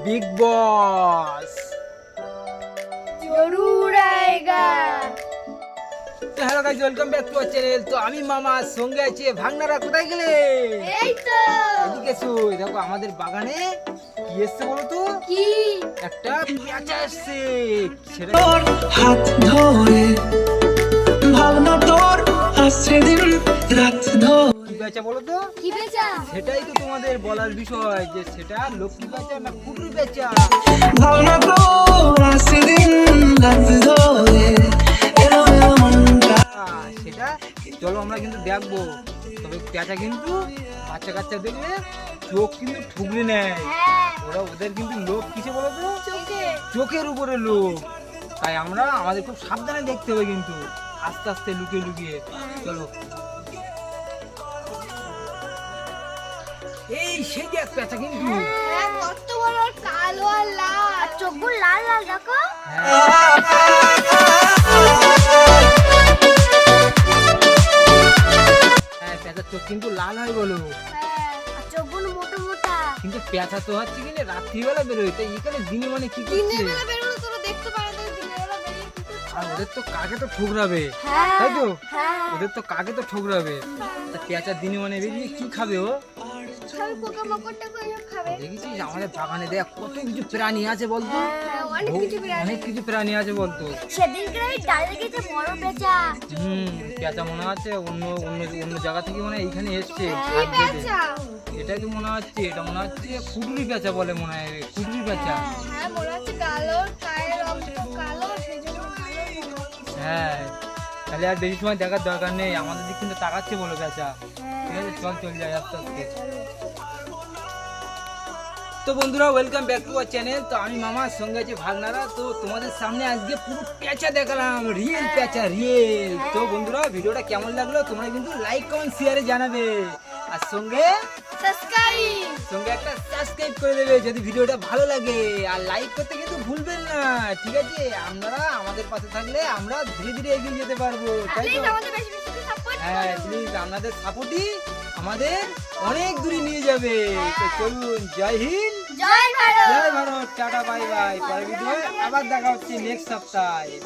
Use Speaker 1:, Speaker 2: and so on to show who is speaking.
Speaker 1: Big boss
Speaker 2: জরুর আয়েগা
Speaker 1: তো hello guys welcome back to channel তো আমি মামা সঙ্গে আছি ভাগনারা কোথায় গেলে
Speaker 2: এই তো
Speaker 1: এদিকে এসো এই দেখো আমাদের বাগানে কি এসছে বলো তো
Speaker 2: কি
Speaker 1: একটা পেঁচা এসছে সেটা
Speaker 3: তোর হাত ধরে ভাবনা তোর আসছে দিন রাত ধরে
Speaker 1: পেঁচা বলো তো?
Speaker 2: কি বেচা
Speaker 1: সেটাই তো তোমাদের বলার বিষয় যে সেটা লক্ষ্মী পেঁচা না কুটুর পেঁচা
Speaker 3: ভাবনা তোর আসছে দিন রাত ধরে এলো এলো মনটা।
Speaker 1: আহ, সেটা চলো আমরা কিন্তু দেখব। তবে পেঁচা কিন্তু বাচ্চা কাচ্চা দেখলে চোখ কিন্তু ঠুকলে নেয়।
Speaker 2: হ্যাঁ।
Speaker 1: ওরা ওদের কিন্তু লোক কিসে বলো তো? চোখের উপরে লোক তাই আমরা আমাদের খুব সাবধানে দেখতে হবে কিন্তু। আস্তে আস্তে লুকিয়ে লুকিয়ে। চলো এই সেই এক পেঁচা কিন্তু।
Speaker 2: হ্যাঁ কত বড় কালো আর লাল। চোখগুলো লাল লাল দেখো।
Speaker 1: হ্যাঁ পেঁচার চোখ কিন্তু লাল হয় বলো।
Speaker 2: হ্যাঁ চোখগুলো মোটা মোটা।
Speaker 1: কিন্তু পেঁচা তো হচ্ছে কি না রাত্রিবেলা বেরোয় তাই এখানে দিনে মানে কি করছে? আর ওদের তো কাকে তো ঠুকরাবে? তাই তো?
Speaker 2: হ্যাঁ।
Speaker 1: ওদের তো কাকে তো ঠুকরাবে? তা পেঁচা দিনে মানে বেরিয়ে কি খাবে ও?
Speaker 2: খাবে পোকা করে খাবে।
Speaker 1: দেখেছিস আমাদের বাগানে দেখ কত কিছু প্রাণী আছে বলতো?
Speaker 2: হ্যাঁ অনেক কিছু বিরাট
Speaker 1: অনেক কিছু প্রাণী আছে বলতো।
Speaker 2: সেদিনকে ওই ডালে গেছে বড় পেঁচা।
Speaker 1: হুম পেঁচা মনে আছে অন্য অন্য অন্য জায়গা থেকে মনে হয় এইখানে এসছে।
Speaker 2: কি
Speaker 1: এটাই তো মনে হচ্ছে? এটা মনে হচ্ছে কুটুরি পেঁচা বলে মনে হয় কুটুরি পেঁচা।
Speaker 2: হ্যাঁ মনে হচ্ছে কালো গায়ের রংটা কালো সেই কালো
Speaker 1: হ্যাঁ তাহলে আর বেশি সময় দেখার দরকার নেই। আমাদের দিক কিন্তু তাকাচ্ছে বলো পেঁচা। ঠিক আছে চল চল যাই আস্তে আস্তে। তো বন্ধুরা welcome back to our channel তো আমি মামার সঙ্গে আছি ভাগনারা। তো তোমাদের সামনে আজকে পুরো পেঁচা দেখালাম রিয়েল পেঁচা রিয়েল তো বন্ধুরা ভিডিওটা কেমন লাগল তোমরা কিন্তু লাইক কমেন্ট শেয়ারে জানাবে। আর সঙ্গে
Speaker 2: সাবস্ক্রাইব
Speaker 1: সঙ্গে একটা সাবস্ক্রাইব করে দেবে যদি ভিডিওটা ভালো লাগে। আর লাইক করতে কিন্তু ভুলবেন না ঠিক আছে? আপনারা আমাদের পাশে থাকলে আমরা ধীরে ধীরে এগিয়ে যেতে পারব তাই তো? হ্যাঁ প্লিজ আপনাদের সাপোর্টই আমাদের অনেক দূরে নিয়ে যাবে। তো চলুন জয় হিন্দ।
Speaker 2: জয় ভারত।
Speaker 1: জয় ভারত টাটা বাই বাই পরে ভিডিও আবার দেখা হচ্ছে নেক্সট সপ্তাহে।